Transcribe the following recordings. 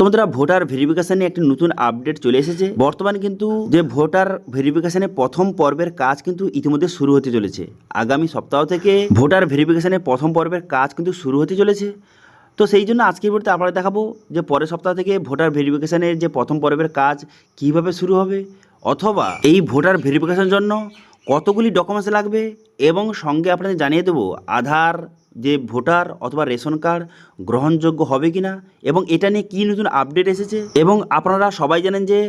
তোমাদের ভোটার ভেরিফিকেশনে একটি নতুন আপডেট চলে এসেছে, বর্তমানে কিন্তু যে ভোটার ভেরিফিকেশনে প্রথম পর্বের কাজ কিন্তু ইতিমধ্যে শুরু হতে চলেছে। আগামী সপ্তাহ থেকে ভোটার ভেরিফিকেশনে প্রথম পর্বের কাজ কিন্তু শুরু হতে চলেছে। তো সেই জন্য আজকের ভিডিওতে আপনারা দেখাবো যে পরের সপ্তাহ থেকে ভোটার ভেরিফিকেশনের যে প্রথম পর্বের কাজ কীভাবে শুরু হবে, অথবা এই ভোটার ভেরিফিকেশনের জন্য কতগুলি ডকুমেন্টস লাগবে, এবং সঙ্গে আপনাদের জানিয়ে দেবো আধার যে ভোটার অথবা রেশন কার্ড গ্রহণযোগ্য হবে কি না এবং এটা নিয়ে কী নতুন আপডেট এসেছে? এবং আপনারা সবাই জানেন যে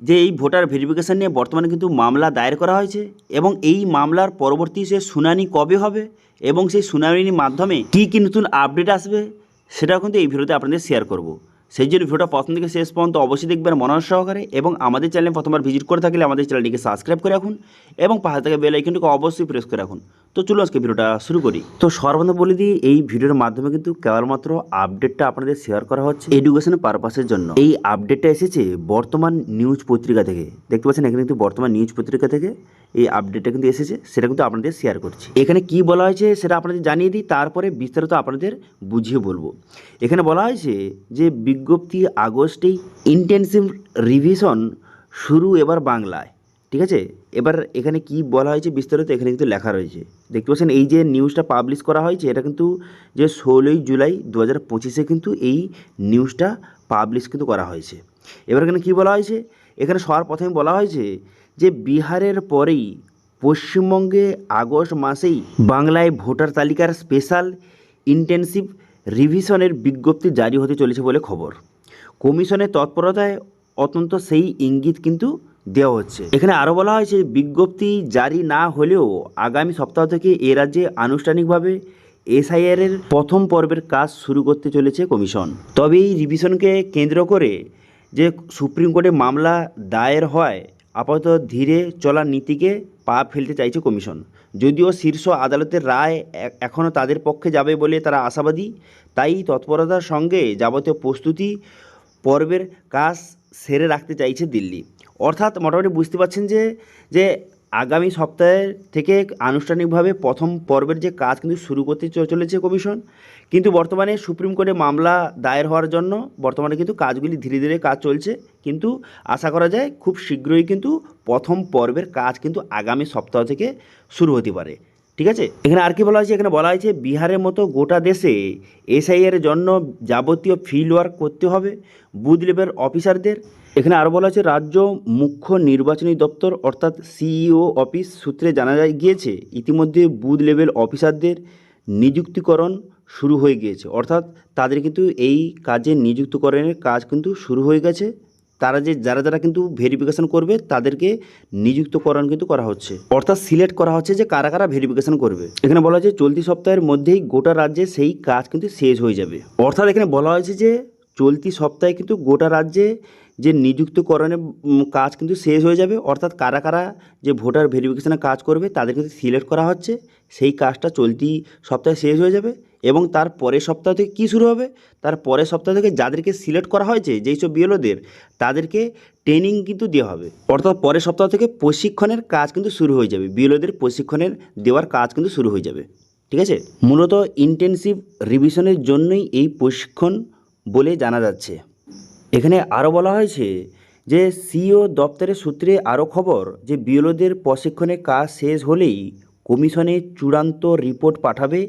যে এই ভোটার ভেরিফিকেশান নিয়ে বর্তমানে কিন্তু মামলা দায়ের করা হয়েছে এবং এই মামলার পরবর্তী সে শুনানি কবে হবে এবং সেই শুনানির মাধ্যমে কী কী নতুন আপডেট আসবে সেটাও কিন্তু এই ভিডিওতে আপনাদের শেয়ার করব। সেই জন্য ভিডিওটা প্রথম থেকে শেষ পর্যন্ত অবশ্যই দেখবেন মনোজ সহকারে এবং আমাদের চ্যানেলে প্রথমবার ভিজিট করে থাকলে আমাদের চ্যানেলটিকে সাবস্ক্রাইব করে রাখুন এবং পাশে থেকে বেল আইকনটিকে অবশ্যই প্রেস করে রাখুন। তো চলুন আজকে ভিডিওটা শুরু করি। তো সর্বপ্রথম বলে দিই, এই ভিডিওর মাধ্যমে কিন্তু কেবলমাত্র আপডেটটা আপনাদের শেয়ার করা হচ্ছে এডুকেশন পারপাসের জন্য। এই আপডেটটা এসেছে বর্তমান নিউজ পত্রিকা থেকে। দেখতে পাচ্ছেন এখানে কিন্তু বর্তমান নিউজ পত্রিকা থেকে এই আপডেটটা কিন্তু এসেছে, সেটা কিন্তু আপনাদের শেয়ার করছি। এখানে কি বলা হয়েছে সেটা আপনাদের জানিয়ে দিই, তারপরে বিস্তারিত আপনাদের বুঝিয়ে বলব। এখানে বলা হয়েছে যে বিজ্ঞপ্তি আগস্টেই ইন্টেনসিভ রিভিশন শুরু এবার বাংলায়, ঠিক আছে? এবার এখানে কি বলা হয়েছে বিস্তারিত এখানে কিন্তু লেখা রয়েছে। দেখতে পাচ্ছেন, এই যে নিউজটা পাবলিশ করা হয়েছে, এটা কিন্তু যে ষোলোই জুলাই দু হাজার পঁচিশে কিন্তু এই নিউজটা পাবলিশ কিন্তু করা হয়েছে। এবার এখানে কি বলা হয়েছে? এখানে সবার প্রথমে বলা হয়েছে যে বিহারের পরেই পশ্চিমবঙ্গে আগস্ট মাসেই বাংলায় ভোটার তালিকার স্পেশাল ইন্টেনসিভ রিভিশনের বিজ্ঞপ্তি জারি হতে চলেছে বলে খবর। কমিশনের তৎপরতায় অত্যন্ত সেই ইঙ্গিত কিন্তু দেওয়া হচ্ছে। এখানে আরও বলা হয়েছে, বিজ্ঞপ্তি জারি না হলেও আগামী সপ্তাহ থেকে এ রাজ্যে আনুষ্ঠানিকভাবে এসআইআর এর প্রথম পর্বের কাজ শুরু করতে চলেছে কমিশন। তবে এই রিভিশনকে কেন্দ্র করে যে সুপ্রিম কোর্টে মামলা দায়ের হয়, আপাতত ধীরে চলার নীতিকে পা ফেলতে চাইছে কমিশন। যদিও শীর্ষ আদালতের রায় এখনও তাদের পক্ষে যাবে বলে তারা আশাবাদী, তাই তৎপরতার সঙ্গে যাবতীয় প্রস্তুতি পর্বের কাজ সেরে রাখতে চাইছে দিল্লি। অর্থাৎ মোটামুটি বুঝতে পারছেন যে যে আগামী সপ্তাহের থেকে আনুষ্ঠানিকভাবে প্রথম পর্বের যে কাজ কিন্তু শুরু করতে চলেছে কমিশন, কিন্তু বর্তমানে সুপ্রিম কোর্টে মামলা দায়ের হওয়ার জন্য বর্তমানে কিন্তু কাজগুলি ধীরে ধীরে কাজ চলছে, কিন্তু আশা করা যায় খুব শীঘ্রই কিন্তু প্রথম পর্বের কাজ কিন্তু আগামী সপ্তাহ থেকে শুরু হতে পারে। ঠিক আছে? এখানে আর কি বলা হয়েছে? এখানে বলা হয়েছে, বিহারের মতো গোটা দেশে এসআইয়ের জন্য যাবতীয় ফিল্ড ওয়ার্ক করতে হবে, বুথ লেভেল অফিসারদের এখানে আরও বলা হয়েছে রাজ্য মুখ্য নির্বাচনী দপ্তর অর্থাৎ সিইও অফিস সূত্রে জানা যায় গিয়েছে, ইতিমধ্যে বুথ লেভেল অফিসারদের নিযুক্তিকরণ শুরু হয়ে গিয়েছে। অর্থাৎ তাদের কিন্তু এই কাজে নিযুক্তকরণের কাজ কিন্তু শুরু হয়ে গেছে। তারা যে, যারা যারা কিন্তু ভেরিফিকেশন করবে, তাদেরকে নিযুক্তকরণ কিন্তু করা হচ্ছে। অর্থাৎ সিলেক্ট করা হচ্ছে যে কারা কারা ভেরিফিকেশন করবে। এখানে বলা হয়েছে চলতি সপ্তাহের মধ্যেই গোটা রাজ্যে সেই কাজ কিন্তু শেষ হয়ে যাবে। অর্থাৎ এখানে বলা হয়েছে যে, চলতি সপ্তাহে কিন্তু গোটা রাজ্যে যে নিযুক্তকরণের কাজ কিন্তু শেষ হয়ে যাবে, অর্থাৎ কারা কারা যে ভোটার ভেরিফিকেশনের কাজ করবে, তাদের কিন্তু সিলেক্ট করা হচ্ছে, সেই কাজটা চলতি সপ্তাহে শেষ হয়ে যাবে এবং তার পরের সপ্তাহ থেকে কী শুরু হবে? তার পরের সপ্তাহ থেকে যাদেরকে সিলেক্ট করা হয়েছে, যেই সব বিএলওদের, তাদেরকে ট্রেনিং কিন্তু দেওয়া হবে। অর্থাৎ পরের সপ্তাহ থেকে প্রশিক্ষণের কাজ কিন্তু শুরু হয়ে যাবে, বিএলওদের প্রশিক্ষণের দেওয়ার কাজ কিন্তু শুরু হয়ে যাবে, ঠিক আছে? মূলত ইন্টেনসিভ রিভিশনের জন্যই এই প্রশিক্ষণ বলে জানা যাচ্ছে। এখানে আরও বলা হয়েছে যে সিও দপ্তরের সূত্রে আরও খবর যে বিএলওদের প্রশিক্ষণের কাজ শেষ হলেই কমিশনে চূড়ান্ত রিপোর্ট পাঠাবে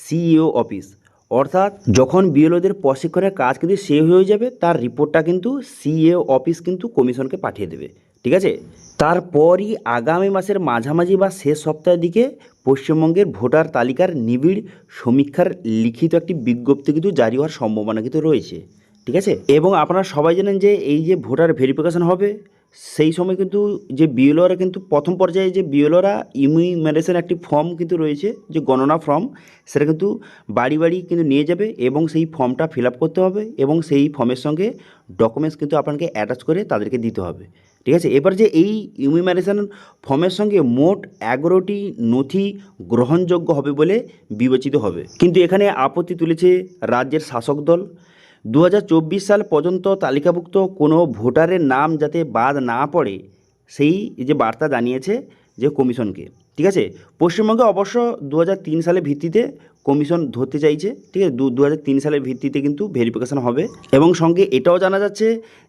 সিইও অফিস। অর্থাৎ যখন বিএলওদের প্রশিক্ষণের কাজ কিন্তু শেষ হয়ে যাবে, তার রিপোর্টটা কিন্তু সিইও অফিস কিন্তু কমিশনকে পাঠিয়ে দেবে। ঠিক আছে? তারপরই আগামী মাসের মাঝামাঝি বা শেষ সপ্তাহের দিকে পশ্চিমবঙ্গের ভোটার তালিকার নিবিড় সমীক্ষার লিখিত একটি বিজ্ঞপ্তি কিন্তু জারি হওয়ার সম্ভাবনা কিন্তু রয়েছে। ঠিক আছে? এবং আপনারা সবাই জানেন যে এই যে ভোটার ভেরিফিকেশন হবে, সেই সময় কিন্তু যে বিএলওরা কিন্তু প্রথম পর্যায়ে যে বিএলওরা ইমিউমেরেশন একটি ফর্ম কিন্তু রয়েছে, যে গণনা ফর্ম সেটা কিন্তু বাড়ি বাড়ি কিন্তু নিয়ে যাবে এবং সেই ফর্মটা ফিল করতে হবে এবং সেই ফর্মের সঙ্গে ডকুমেন্টস কিন্তু আপনাকে অ্যাটাচ করে তাদেরকে দিতে হবে। ঠিক আছে? এবার যে এই ইমিউমারেশন ফর্মের সঙ্গে মোট এগারোটি নথি গ্রহণযোগ্য হবে বলে বিবেচিত হবে। কিন্তু এখানে আপত্তি তুলেছে রাজ্যের শাসক দল দু হাজার চব্বিশ সাল পর্যন্ত তালিকাভুক্ত কোনো ভোটারের নাম যাতে বাদ না পড়ে, সেই যে বার্তা জানিয়েছে যে কমিশনকে, ঠিক আছে? পশ্চিমবঙ্গে অবশ্য দু হাজার তিন সালের ভিত্তিতে কমিশন ধরতে চাইছে, ঠিক আছে? দু সালের ভিত্তিতে কিন্তু ভেরিফিকেশন হবে এবং সঙ্গে এটাও জানা যাচ্ছে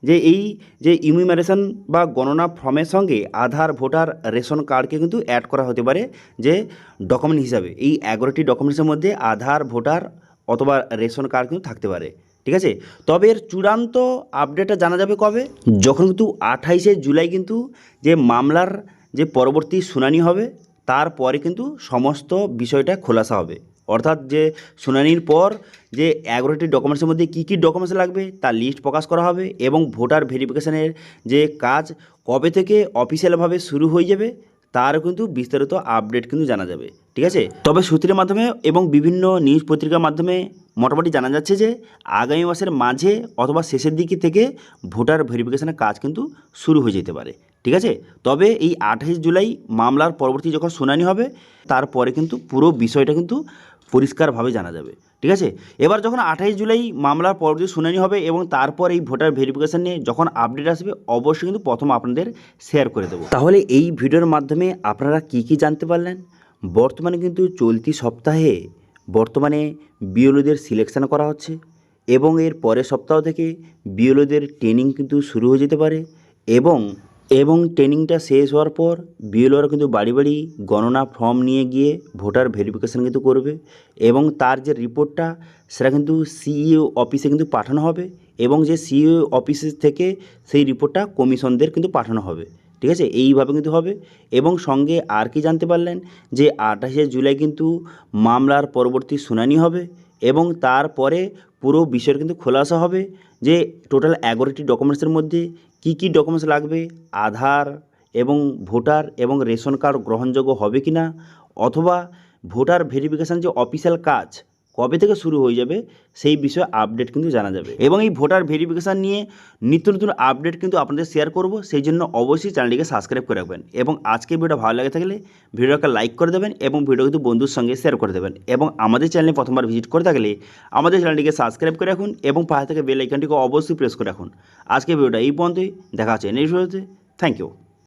যে এই যে ইমিউমারেশন বা গণনা ফর্মের সঙ্গে আধার, ভোটার, রেশন কার্ডকে কিন্তু অ্যাড করা হতে পারে যে ডকুমেন্ট হিসাবে। এই এগারোটি ডকুমেন্টসের মধ্যে আধার, ভোটার অথবা রেশন কার্ড কিন্তু থাকতে পারে। ঠিক আছে? তবে এর চূড়ান্ত আপডেটটা জানা যাবে কবে? যখন কিন্তু আঠাইশে জুলাই কিন্তু যে মামলার যে পরবর্তী শুনানি হবে, তারপরে কিন্তু সমস্ত বিষয়টা খোলাসা হবে। অর্থাৎ যে শুনানির পর যে এগারোটি ডকুমেন্টসের মধ্যে কী কী ডকুমেন্টস লাগবে, তার লিস্ট প্রকাশ করা হবে এবং ভোটার ভেরিফিকেশনের যে কাজ কবে থেকে অফিসিয়ালভাবে শুরু হয়ে যাবে, তারও কিন্তু বিস্তারিত আপডেট কিন্তু জানা যাবে। ঠিক আছে? তবে সূত্রের মাধ্যমে এবং বিভিন্ন নিউজ পত্রিকার মাধ্যমে মোটামুটি জানা যাচ্ছে যে, আগামী মাসের মাঝে অথবা শেষের দিকে থেকে ভোটার ভেরিফিকেশনের কাজ কিন্তু শুরু হয়ে যেতে পারে। ঠিক আছে? তবে এই আঠাশ জুলাই মামলার পরবর্তী যখন শুনানি হবে, তারপরে কিন্তু পুরো বিষয়টা কিন্তু পরিষ্কারভাবে জানা যাবে। ঠিক আছে? এবার যখন আঠাশ জুলাই মামলার পরবর্তী শুনানি হবে এবং তারপর এই ভোটার ভেরিফিকেশন নিয়ে যখন আপডেট আসবে, অবশ্যই কিন্তু প্রথম আপনাদের শেয়ার করে দেবো। তাহলে এই ভিডিওর মাধ্যমে আপনারা কি কি জানতে পারলেন? বর্তমানে কিন্তু চলতি সপ্তাহে বর্তমানে বিএলওদের সিলেকশন করা হচ্ছে এবং এর পরের সপ্তাহ থেকে বিএলওদের ট্রেনিং কিন্তু শুরু হয়ে যেতে পারে এবং এবং ট্রেনিংটা শেষ হওয়ার পর বিএলওরা কিন্তু বাড়ি বাড়ি গণনা ফর্ম নিয়ে গিয়ে ভোটার ভেরিফিকেশান কিন্তু করবে এবং তার যে রিপোর্টটা সেটা কিন্তু সিইও অফিসে কিন্তু পাঠানো হবে এবং যে সিইও অফিসের থেকে সেই রিপোর্টটা কমিশনদের কিন্তু পাঠানো হবে। ঠিক আছে? এইভাবে কিন্তু হবে। এবং সঙ্গে আর কি জানতে পারলেন? যে আঠাশে জুলাই কিন্তু মামলার পরবর্তী শুনানি হবে এবং তারপরে পুরো বিষয়ের কিন্তু খোলাসা হবে যে টোটাল এগারোটি ডকুমেন্টসের মধ্যে কি কি ডকুমেন্টস লাগবে? আধার এবং ভোটার এবং রেশন কার্ড গ্রহণযোগ্য হবে কি না অথবা ভোটার ভেরিফিকেশান যে অফিসিয়াল কাজ কবে থেকে শুরু হয়ে যাবে সেই বিষয়ে আপডেট কিন্তু জানা যাবে। এবং এই ভোটার ভেরিফিকেশান নিয়ে নিত্য নতুন আপডেট কিন্তু আপনাদের শেয়ার করব, সেই জন্য অবশ্যই চ্যানেলটিকে সাবস্ক্রাইব করে রাখবেন। এবং আজকে ভিডিও ভালো লাগে থাকলে ভিডিওকে লাইক করে দেবেন এবং ভিডিও কিন্তু বন্ধুর সঙ্গে শেয়ার করে দেবেন। এবং আমাদের চ্যানেলে প্রথমবার ভিজিট করে থাকলে আমাদের চ্যানেলটিকে সাবস্ক্রাইব করে রাখুন এবং পাশে থেকে বেল আইকনটিকে অবশ্যই প্রেস করে রাখুন। আজকে ভিডিওটা এই পর্যন্তই, দেখা হচ্ছে নেক্সট ভিডিওতে থ্যাংক ইউ